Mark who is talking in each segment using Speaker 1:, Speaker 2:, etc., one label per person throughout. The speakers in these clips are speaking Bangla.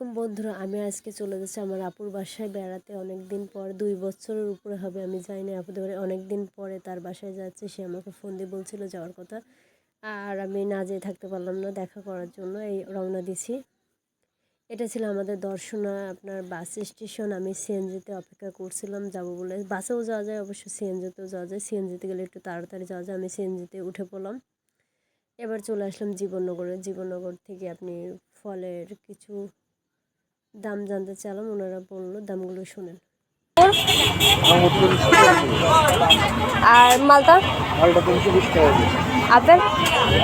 Speaker 1: আলাইকুম বন্ধুরা, আমি আজকে চলে যাচ্ছি আমার আপুর বাসায় বেড়াতে। অনেক দিন পর, দুই বছরের উপরে হবে, আমি যাইনি আপুদের বাড়ি অনেক দিন পরে তার বাসায় যাচ্ছে, সে আমাকে ফোন দিয়ে বলছিল যাওয়ার কথা। আর আমি না যেয়ে থাকতে পারলাম না, দেখা করার জন্য এই রওনা দিছি এটা ছিল আমাদের দর্শনা, আপনার বাস স্টেশন। আমি সিএনজিতে অপেক্ষা করছিলাম, যাব বলে। বাসেও যাওয়া যায়, অবশ্য সিএনজিতেও যাওয়া যায়। সিএনজিতে গেলে একটু তাড়াতাড়ি যাওয়া যায়, আমি সিএনজিতে উঠে পড়লাম। এবার চলে আসলাম জীবননগরে। জীবননগর থেকে আপনি ফলের কিছু দাম জানতে চাইলাম ওনারা বলল দামগুলো শুনেন।
Speaker 2: আর মালটা?
Speaker 3: মালটা তিনশো বিশ টাকা কেজি।
Speaker 2: আপেল?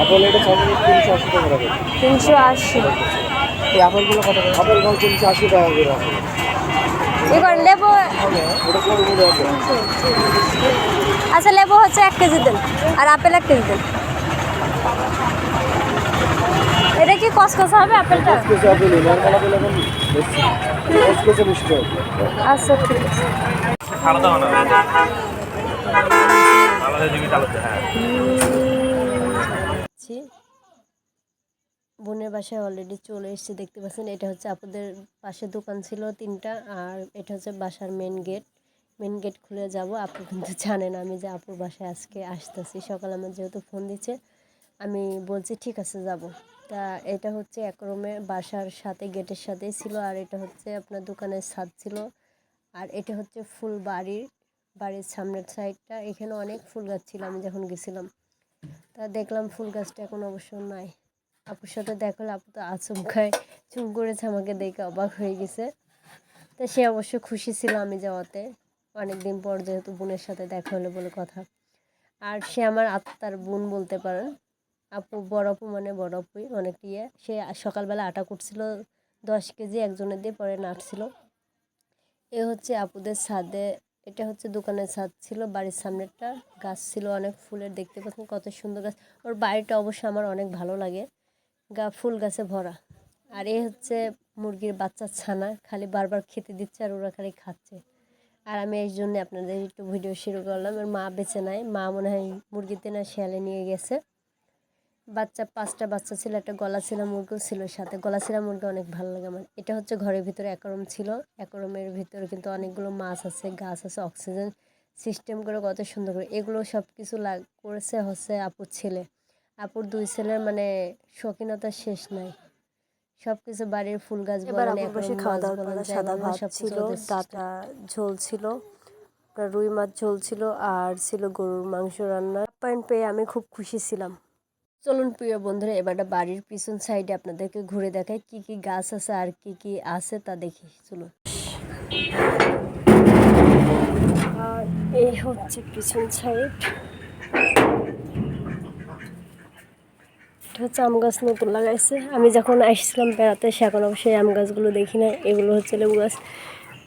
Speaker 3: আপেল এটা তিনশো আশি টাকা
Speaker 2: তিনশো আশি।
Speaker 3: এই আপেলগুলো কত আপেল ফল তিনশো আশি টাকা করে।
Speaker 2: এবার লেবু আচ্ছা লেবু হচ্ছে এক কেজি দেন আর আপেল এক কেজি দেন। কি কসকসা হবে আপেলটা?
Speaker 3: কেজি আপেল নর্মাল আপেল এখন দশ কেজি বিশ
Speaker 2: আচ্ছা ঠিক আছে।
Speaker 4: আলাদা বানাবে আলাদা দিকে চালাতে হ্যাঁ।
Speaker 1: বোনের বাসায় অলরেডি চলে এসেছে দেখতে পাচ্ছেন এটা হচ্ছে আপনাদের পাশে দোকান ছিল তিনটা আর এটা হচ্ছে বাসার মেন গেট মেন গেট খুলে যাব আপু কিন্তু জানেন আমি যে আপুর বাসায় আজকে আসতেছি। সকালে আমার যেহেতু ফোন দিচ্ছে আমি বলছি, ঠিক আছে, যাব। তা এটা হচ্ছে একরমের বাসার সাথে, গেটের সাথেই ছিল, আর এটা হচ্ছে আপনার দোকানের ছাদ ছিল। আর এটা হচ্ছে ফুল বাড়ির বাড়ির সামনের সাইডটা। এখানে অনেক ফুল গাছ ছিল, আমি যখন গেছিলাম। তা দেখলাম ফুল গাছটা এখন অবশ্য নাই। আপুর সাথে দেখা হলো, আপু তো আচমকায় চুপ করেছে, আমাকে দেখে অবাক হয়ে গেছে। তা সে অবশ্য খুশি ছিল আমি যাওয়াতে। অনেক দিন পর যেহেতু বোনের সাথে দেখা হলো বলে কথা। আর সে আমার আত্মার বোন বলতে পারেন। আপু বড় আপু মানে বড় আপুই, অনেক ইয়ে। সে সকালবেলা আটা কুটছিল, দশ কেজি একজনের দিয়ে পরে নাটছিল এ হচ্ছে আপুদের ছাদে, এটা হচ্ছে দোকানের ছাদ ছিল, বাড়ির সামনেরটা। গাছ ছিল অনেক, ফুলের দেখতে পাচ্ছেন কত সুন্দর গাছ। ওর বাড়িটা অবশ্য আমার অনেক ভালো লাগে। গা, ফুল গাছে ভরা। আর এ হচ্ছে মুরগির বাচ্চার ছানা, খালি বারবার খেতে দিচ্ছে আর ওরা খালি খাচ্ছে। আর আমি এই জন্য আপনাদের একটু ভিডিও শুরু করলাম। আর মা বেঁচে নাই, মা মনে হয় মুরগিতে না শেয়ালে নিয়ে গেছে। বাচ্চা পাঁচটা বাচ্চা ছিল একটা গলা ছিলা মুরগিও ছিল সাথে। গলা ছিলা মুরগি অনেক ভালো লাগে আমার। এটা হচ্ছে ঘরের ভিতরে একরম ছিল। একরমের ভিতরে কিন্তু অনেকগুলো মাছ আছে গাছ আছে অক্সিজেন সিস্টেম করে কত সুন্দর করে। এগুলো সব কিছু লাগ করেছে হচ্ছে আপুর ছেলে। আপুর দুই ছেলের মানে শৌখিনতা শেষ নাই। সব কিছু বাড়ির ফুল গাছ বলেন
Speaker 2: খাওয়া সাদা ভাত ছিল ডাটা ঝোল ছিল রুই মাছ ঝোল ছিল আর ছিল গরুর মাংস রান্না। পয়েন্ট পেয়ে আমি খুব খুশি ছিলাম।
Speaker 1: চলুন প্রিয় বন্ধুরা এবারটা বাড়ির পিছন সাইডে আপনাদেরকে ঘুরে দেখাই কি কি গাছ আছে আর কি কি আছে তা দেখি, চলুন। এই হচ্ছে পিছন সাইড হচ্ছে আম গাছ নতুন লাগাইছে। আমি যখন আসছিলাম বেড়াতে, সে এখন অবশ্যই আম গাছগুলো দেখি না এগুলো হচ্ছে লেবু গাছ।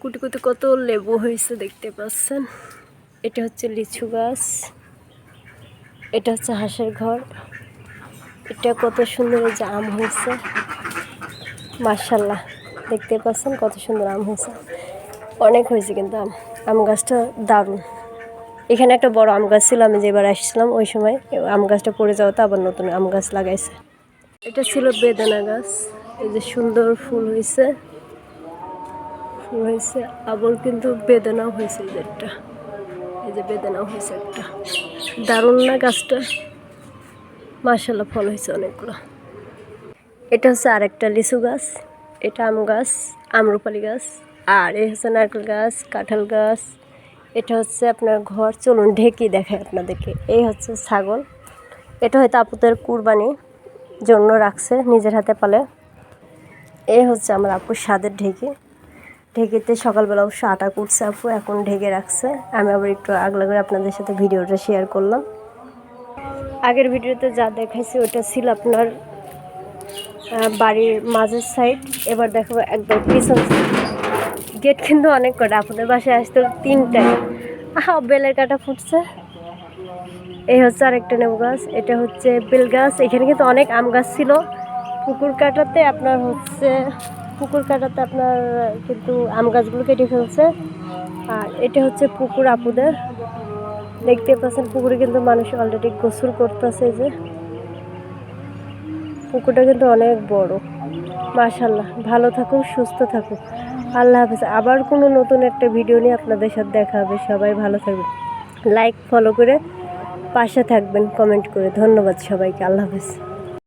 Speaker 1: কুটি কুটি কত লেবু হয়েছে দেখতে পাচ্ছেন। এটা হচ্ছে লিচু গাছ। এটা হচ্ছে হাঁসের ঘর। এটা কত সুন্দর যে আম হয়েছে। মার্শাল্লাহ দেখতে পাচ্ছেন কত সুন্দর আম হয়েছে। অনেক হয়েছে কিন্তু আম। আম গাছটা দারুণ। এখানে একটা বড় আম গাছ ছিল, আমি যেবার আসছিলাম ওই সময়, আম গাছটা পড়ে যাওয়াতে আবার নতুন আম গাছ লাগাইছে। এটা ছিল বেদানা গাছ। এই যে সুন্দর ফুল হয়েছে। ফুল হয়েছে, আবার কিন্তু বেদানাও হয়েছে এই যে একটা। এই যে বেদানাও হয়েছে একটা। দারুণ না গাছটা? মার্শাল্লাহ ফল হয়েছে অনেকগুলো। এটা হচ্ছে আরেকটা লিচু গাছ, এটা আম গাছ, আমরুপালি গাছ, আর এই হচ্ছে নারকেল গাছ, কাঁঠাল গাছ। এটা হচ্ছে আপনার ঘর, চলুন ঢেকি দেখায় আপনাদেরকে। এই হচ্ছে ছাগল। এটা হয়তো আপুদের কুরবানি জন্য রাখছে নিজের হাতে পালে। এই হচ্ছে আমার আপুর স্বাদের ঢেকি। ঢেকিতে সকালবেলা অবশ্য আটা কুটছে আপু, এখন ঢেকে রাখছে। আমি আবার একটু আগলা করে আপনাদের সাথে ভিডিওটা শেয়ার করলাম। আগের ভিডিওতে যা দেখাইছি, ওটা ছিল আপনার বাড়ির মাঝের সাইড এবার দেখাবো একদম পিছন গেট কিন্তু অনেক কটা, আপনাদের বাসায় আসতে তিনটায় আহা, বেলের কাটা ফুটছে। এই হচ্ছে আরেকটা নেবু গাছ, এটা হচ্ছে বেল গাছ। এখানে কিন্তু অনেক আম গাছ ছিল। পুকুর কাটাতে আপনার হচ্ছে, পুকুর কাটাতে আপনার কিন্তু আম গাছগুলো কেটে ফেলছে। আর এটা হচ্ছে পুকুর আপুদের। দেখতে পাচ্ছেন, পুকুরে কিন্তু মানুষ অলরেডি গোসল করতেছে যে। পুকুরটা কিন্তু অনেক বড়। মাশাল্লাহ ভালো থাকুক সুস্থ থাকুক আল্লাহ হাফিজ। আবার কোনো নতুন একটা ভিডিও নিয়ে আপনাদের সাথে দেখা হবে। সবাই ভালো থাকবেন। লাইক ফলো করে পাশে থাকবেন কমেন্ট করে। ধন্যবাদ সবাইকে। আল্লাহ হাফেজ।